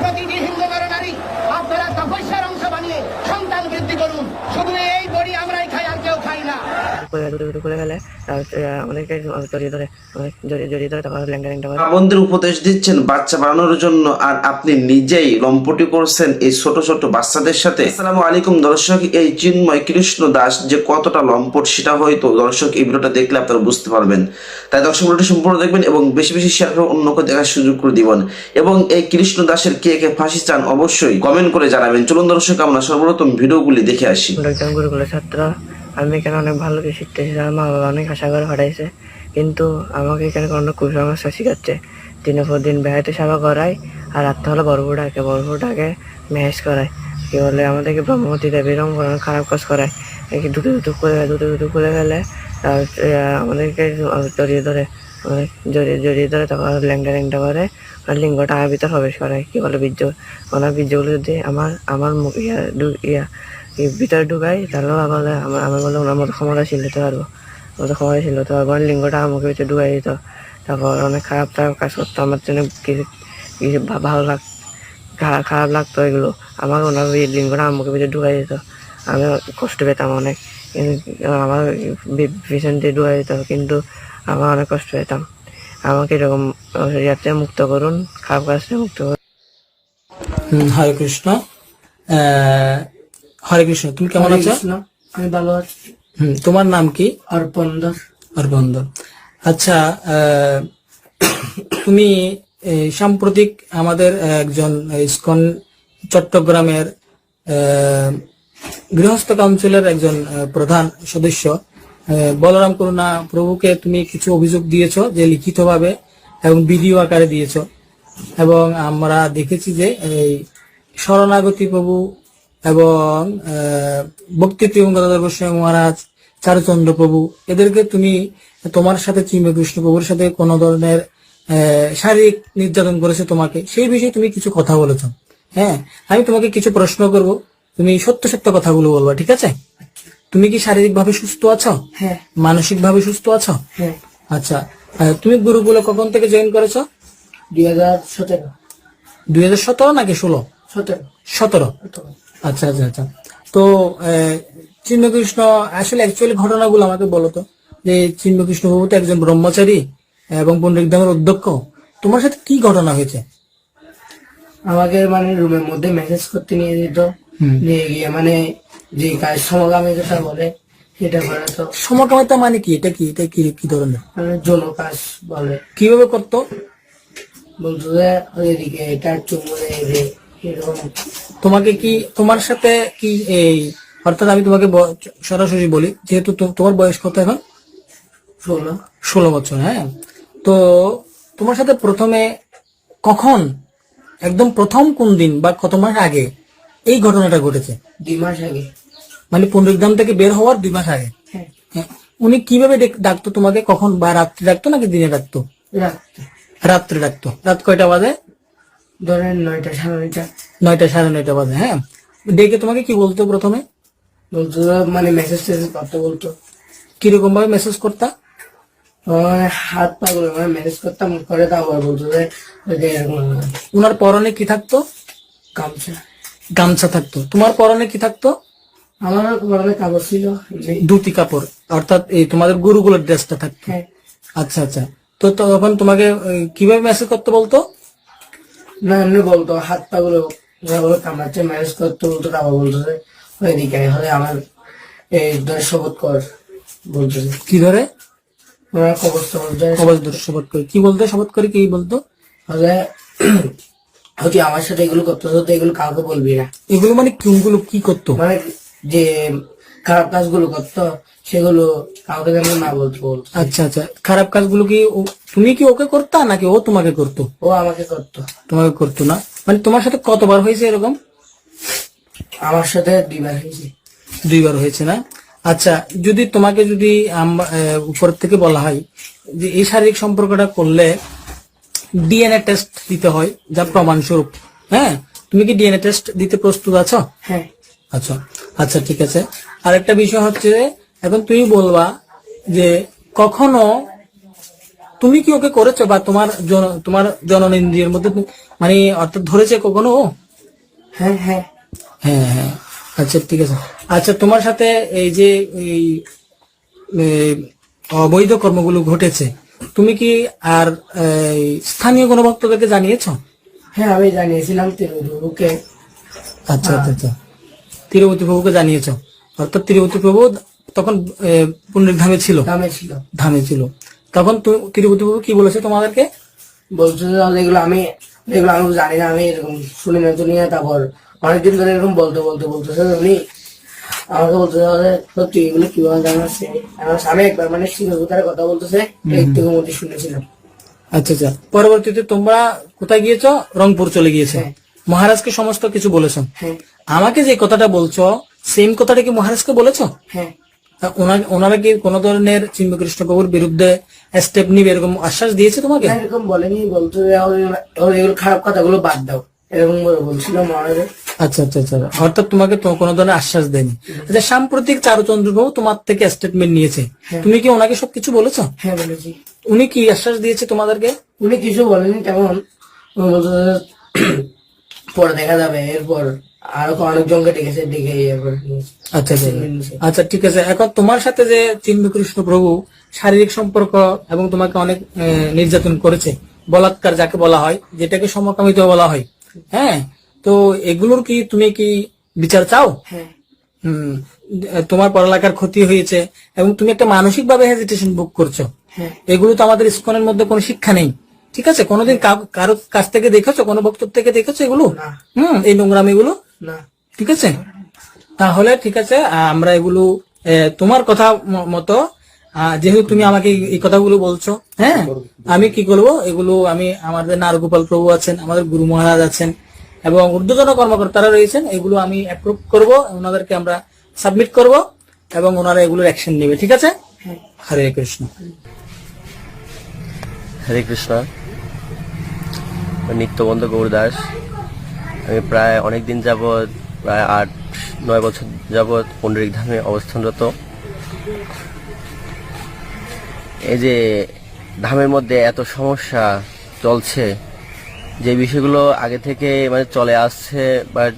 প্রতিটি হিন্দু নারী আপনারা তপস্যার অংশ বানিয়ে সন্তান বৃদ্ধি করুন। শুধু এই বড়ি আমরাই দুটো দুটো করে ফেলে তারপর জড়িয়ে ধরে আমাদের জড়িয়ে জড়িয়ে ধরে তারপর ল্যাংটা ল্যাংটা বন্ধুর উপদেশ দিচ্ছেন বাচ্চা বানানোর জন্য আর আপনি নিজেই লম্পটি করছেন এই ছোট ছোট বাচ্চাদের সাথে। আসসালামু আলাইকুম দর্শক এই চিন্ময় কৃষ্ণ দাস যে কতটা লম্পট সেটা হয়তো দর্শক এই ভিডিওটা দেখলে আপনারা বুঝতে পারবেন। তাই দর্শক ভিডিওটি সম্পূর্ণ দেখবেন এবং বেশি বেশি শেয়ার করে অন্যকে দেখার সুযোগ করে দিবেন। এবং এই কৃষ্ণ দাসের কে কে ফাঁসি চান অবশ্যই কমেন্ট করে জানাবেন। চলুন দর্শক আমরা সর্বপ্রথম ভিডিওগুলি দেখে আসি। ছাত্র আমি এখানে অনেক ভালো কিছু শিখতে এসেছি? আমার মা বাবা অনেক আশা করে পাঠাইছে। কিন্তু আমাকে এখানে কোনো কুসংস্কার শেখাচ্ছে। দিনের পর দিন বেড়াইতে সেবা করায় আর রাত্রে হলো বড়বু ডাকে বড়বু ডাকে মেহেজ করায়। কি বলে, আমাদেরকে ব্রহ্মতী দেবী এরকম খারাপ কাজ করায়। দুটো দুটো করে দুটো দুটো করে ফেলে আমাদেরকে জড়িয়ে ধরে। জড়িয়ে জড়িয়ে ধরে তারপর ল্যাংটা ল্যাংটা করে লিঙ্গটা আমার ভিতর প্রবেশ করায় কি বলে বীর্য? ওনার বীর্যগুলো যদি আমার আমার ইয়া ইয়া ভিতরে ঢুকাই, তাহলে আবার আমার আমার বলে, ওনার মতো ক্ষমতাশীল হতে পারব মতো ক্ষমতাশীল হতে পারব। আর লিঙ্গটা আমার মুখের ভিতরে ঢুকাই দিত। তারপর অনেক খারাপ খারাপ কাজ করতো, আমার জন্য কিছু কিছু ভালো লাগ, খারাপ লাগতো এগুলো। আমার ওনার লিঙ্গটা মুখের ভিতরে ঢুকাই দিত। আমি কষ্ট পেতাম অনেক। আমার পিছন দিয়ে ঢুকাই কিন্তু আমার অনেক কষ্ট পেতাম আমাকে এরকম ইয়াতে মুক্ত করুন খারাপ কাজ মুক্ত করুন। হরে কৃষ্ণ। আহ, হরে কৃষ্ণ তুমি কেমন আছো? আমি ভালো আছি। হুম, তোমার নাম কি? অর্পণ দাস অরবন্দ আচ্ছা আহ, তুমি সাম্প্রতিক আমাদের একজন ইসকন চট্টগ্রামের আহ, গৃহস্থ কাউন্সিলের একজন প্রধান সদস্য বলরাম করুণা প্রভুকে তুমি কিছু অভিযোগ দিয়েছ যে লিখিতভাবে এবং ভিডিও আকারে দিয়েছ। এবং আমরা দেখেছি যে এই শরণাগতি প্রভু এবং আহ, ভক্তি প্রিয়ঙ্গদাদা গোস্বামী মহারাজ চারুচন্দ্র প্রভু এদেরকে তুমি তোমার সাথে চিম্বে কৃষ্ণ প্রভুর সাথে কোনো ধরনের শারীরিক নির্যাতন করেছে তোমাকে সেই বিষয়ে তুমি কিছু কথা বলেছ। হ্যাঁ আমি তোমাকে কিছু প্রশ্ন করব। তুমি সত্য সত্য কথাগুলো বলবা ঠিক আছে? তুমি কি শারীরিক ভাবে সুস্থ আছো? হ্যাঁ। মানসিক ভাবে সুস্থ আছো? হ্যাঁ। আচ্ছা তুমি গুরুগুলো কখন থেকে জয়েন করেছ? দুই হাজার সতেরো। দুই হাজার সতেরো নাকি ষোলো? সতেরো। সতেরো। আচ্ছা আচ্ছা আচ্ছা। তো চিন্মকৃষ্ণ আসলে অ্যাকচুয়ালি ঘটনাগুলো আমাকে বলো তো। যে চিন্মকৃষ্ণ বাবু তো একজন ব্রহ্মচারী এবং পণ্ডিত ধামের অধ্যক্ষ। তোমার সাথে কি ঘটনা হয়েছে? আমাকে মানে রুমের মধ্যে মেসেজ করতে নিয়ে দিত গিয়ে মানে যে কাজ সমগামিকতা বলে সেটা করে তো। সমকামিতা মানে কি? এটা কি? এটা কি কি ধরনের? মানে যৌন কাজ বলে। কীভাবে করতো? বলতো যে এদিকে এটা এরকম। তোমাকে কি তোমার সাথে কি এই অর্থাৎ আমি তোমাকে সরাসরি বলি যেহেতু তোমার বয়স কত এখন? ষোলো। ষোলো বছর হ্যাঁ? তো তোমার সাথে প্রথমে কখন একদম প্রথম কোন দিন বা কত মাস আগে এই ঘটনাটা ঘটেছে। দুই মাস আগে। মানে পুনরুদ্ধাম থেকে বের হওয়ার দুই মাস আগে। হ্যাঁ। হ্যাঁ। উনি কীভাবে ডেক- ডাকতো তোমাকে? কখন? বা রাত্রে ডাকতো নাকি দিনে ডাকতো? রাত্রে। ডাকতো। রাত কয়টা বাজে? ধরেন নয়টা সাড়ে নয়টা। নয়টা সাড়ে নয়টা বাজে হ্যাঁ। ডেকে তোমাকে কি বলতো প্রথমে? বলতো মানে মেসেজ টেসেজ করতে বলতো। কীরকম ভাবে মেসেজ করতা হাত পা গুলো মানে মেসেজ করতাম করে তারপর বলতো যে এরকম পরনে কি থাকতো? গামছা। গামছা থাকতো। তোমার পরনে কি থাকতো? আমার গরমে কাগজ ছিল ধুতি কাপড় অর্থাৎ এই তোমাদের গুরুগুলোর ড্রেসটা থাকতো। হ্যাঁ। আচ্ছা আচ্ছা। তো তখন তোমাকে কীভাবে মেসেজ করতে বলতো? না এমনি বলতো হাত পা গুলো কামড়াচ্ছে ম্যানেজ করতে বলতো তারপর বলতো ওইদিকে হলে আমার এই ধরে শপথ কর বলতো কি ধরে? কবচ কবচ ধরে শপথ করে। কি বলতো? শপথ করে কি বলতো? হলে হয়তো আমার সাথে এগুলো করতে হতো এগুলো কাউকে বলবি না? এগুলো মানে কোনগুলো কি করতো? মানে যে খারাপ কাজগুলো করতো সেগুলো কাউকে যেন না বলতো আচ্ছা আচ্ছা। খারাপ কাজগুলো কি তুমি কি ওকে করতা নাকি ও তোমাকে করতো? ও আমাকে করতো। তোমাকে করতো না? মানে তোমার সাথে কতবার হয়েছে এরকম? আমার সাথে দুইবার হয়েছে। দুইবার হয়েছে না? আচ্ছা যদি তোমাকে যদি উপর থেকে বলা হয় যে এই শারীরিক সম্পর্কটা করলে ডিএনএ টেস্ট দিতে হয় যা প্রমাণস্বরূপ। হ্যাঁ? তুমি কি ডিএনএ টেস্ট দিতে প্রস্তুত আছো? হ্যাঁ। আচ্ছা আচ্ছা ঠিক আছে। আর একটা বিষয় হচ্ছে এখন তুমি বলবা যে কখনো তুমি কি ওকে করেছ বা তোমার তোমার জননেন্দ্রিয়ের মধ্যে মানে অর্থাৎ ধরেছে কখনো? ও হ্যাঁ হ্যাঁ। হ্যাঁ হ্যাঁ। আচ্ছা ঠিক আছে। আচ্ছা তোমার সাথে এই যে এই অবৈধ কর্মগুলো ঘটেছে তুমি কি আর স্থানীয় কোনো ভক্তদেরকে জানিয়েছো হ্যাঁ আমি জানিয়েছিলাম তিরুকে আচ্ছা আচ্ছা আচ্ছা তিরুপতি প্রভুকে জানিয়েছো অর্থাৎ তিরুপতি প্রভু তখন পুণ্যের ধামে ছিল দামে ছিল ধামে ছিল তখন তিরুপতি প্রভু কি বলেছে তোমাদেরকে বলছে যেগুলো আমি যেগুলো আমি জানি না আমি এরকম শুনি না শুনি না তারপর অনেকদিন ধরে এরকম বলতে বলতে বলতেছে উনি আমাকে বলতেছে যে, সত্যি এগুলো কীভাবে আমি একবার মানে শিরোধারে কথা বলতেছে মধ্যে শুনেছিলাম। আচ্ছা আচ্ছা। পরবর্তীতে তোমরা কোথায় গিয়েছো? রংপুর চলে গিয়েছে। মহারাজকে সমস্ত কিছু বলেছ। হ্যাঁ। আমাকে যে কথাটা বলছো সেম কথাটা কি মহারাজকে বলেছ? হ্যাঁ। ওনারা কি কোন ধরনের চিন্মকৃষ্ণ প্রভুর বিরুদ্ধে স্টেপ নিবে এরকম আশ্বাস দিয়েছে তোমাকে? এরকম বলেনি বলতো এগুলো খারাপ কথাগুলো বাদ দাও। এরকম করে বলছিল মহারাজ আচ্ছা আচ্ছা আচ্ছা। অর্থাৎ তোমাকে কোনো ধরনের আশ্বাস দেয়নি। আচ্ছা সাম্প্রতিক চারুচন্দ্র প্রভু তোমার থেকে স্টেটমেন্ট নিয়েছে। তুমি কি ওনাকে সবকিছু বলেছ? হ্যাঁ বলেছি। উনি কি আশ্বাস দিয়েছে তোমাদেরকে? উনি কিছু বলেনি তেমন পরে দেখা যাবে এরপর আরও অনেকজনকে ডেকেছে ডেকে আচ্ছা আচ্ছা। আচ্ছা ঠিক আছে। এখন তোমার সাথে যে চিন্মকৃষ্ণ প্রভু শারীরিক সম্পর্ক এবং তোমাকে অনেক নির্যাতন করেছে বলাৎকার যাকে বলা হয় যেটাকে সমকামিত বলা হয় হ্যাঁ তো এগুলোর কি তুমি কি বিচার চাও? হ্যাঁ। হুম, তোমার পড়ালেখার ক্ষতি হয়েছে এবং তুমি একটা মানসিক ভাবে হেজিটেশন বুক করছ। হ্যাঁ। এগুলো তো আমাদের ইস্কনের মধ্যে কোনো শিক্ষা নেই। ঠিক আছে? কোনোদিন কাউ- কারও কাছ থেকে দেখেছ? কোনো বক্তব্য থেকে দেখেছ এগুলো? হম এই নোংরামি এগুলো না। ঠিক আছে? তাহলে ঠিক আছে আমরা এগুলো তোমার কথা মতো যেহেতু তুমি আমাকে এই- কথাগুলো বলছো হ্যাঁ? আমি কি করব? এগুলো আমি আমাদের নারগোপাল প্রভু আছেন, আমাদের গুরু মহারাজ আছেন, এবং ঊর্ধ্বতন কর্মকর্তারা রয়েছেন। এগুলো আমি অ্যাপ্রুভ করব, ওনাদেরকে আমরা সাবমিট করব, এবং ওনারা এগুলোর অ্যাকশন নেবে, ঠিক আছে? হরে কৃষ্ণ। হরে কৃষ্ণ। নিত্যবন্ধ গৌরদাস, আমি প্রায় অনেক দিন যাবৎ, প্রায় আট, নয় বছর যাবৎ পণ্ডরিক ধামে অবস্থানরত। এই যে ধামের মধ্যে এত সমস্যা চলছে, যে বিষয়গুলো আগে থেকে মানে চলে আসছে বাট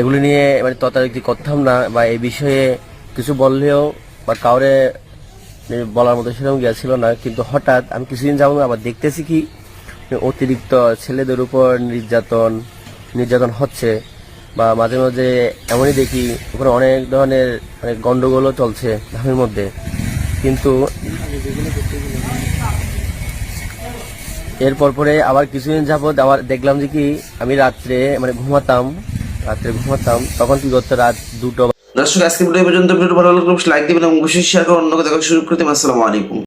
এগুলো নিয়ে মানে তদারকি করতাম না, বা এই বিষয়ে কিছু বললেও বা কাউরে বলার মতো সেরকম গিয়েছিল না, কিন্তু হঠাৎ আমি কিছুদিন যাব আবার দেখতেছি কি অতিরিক্ত ছেলেদের উপর নির্যাতন নির্যাতন হচ্ছে, বা মাঝে মাঝে এমনই দেখি ওখানে অনেক ধরনের মানে গন্ডগোলও চলছে ধামের মধ্যে। কিন্তু এরপর পরে আবার কিছুদিন যাবৎ আবার দেখলাম যে কি আমি রাত্রে মানে ঘুমাতাম, রাত্রে ঘুমাতাম, তখন কি করতো? রাত দুটো দর্শক আজকে ভিডিও পর্যন্ত। ভিডিও ভালো লাগলে লাইক দিবেন এবং অবশ্যই শেয়ার করে অন্যকে দেখা শুরু করতে আসসালামু আলাইকুম।